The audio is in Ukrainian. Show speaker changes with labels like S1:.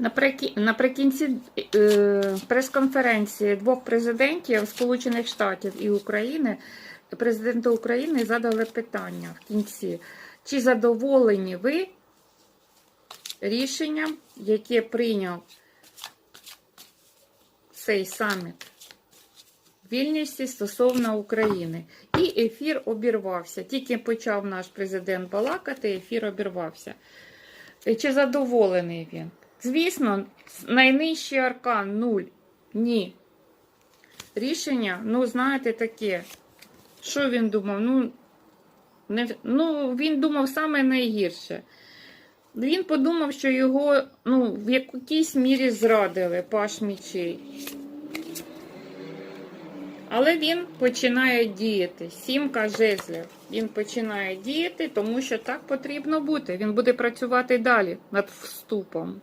S1: Наприкін- Наприкінці е, прес-конференції двох президентів Сполучених Штатів і України президенту України задали питання в кінці, чи задоволені ви рішенням, яке прийняв цей саміт в Вільнюсі стосовно України. І ефір обірвався. Тільки почав наш президент балакати, ефір обірвався. Чи задоволений він? Звісно, найнижчий аркан нуль. Ні. Рішення, ну, знаєте, таке. Що він думав? Ну, не, ну він думав саме найгірше. Він подумав, що його ну, в якійсь мірі зрадили паш мічей. Але він починає діяти. Сімка жезлів. Він починає діяти, тому що так потрібно бути. Він буде працювати далі над вступом.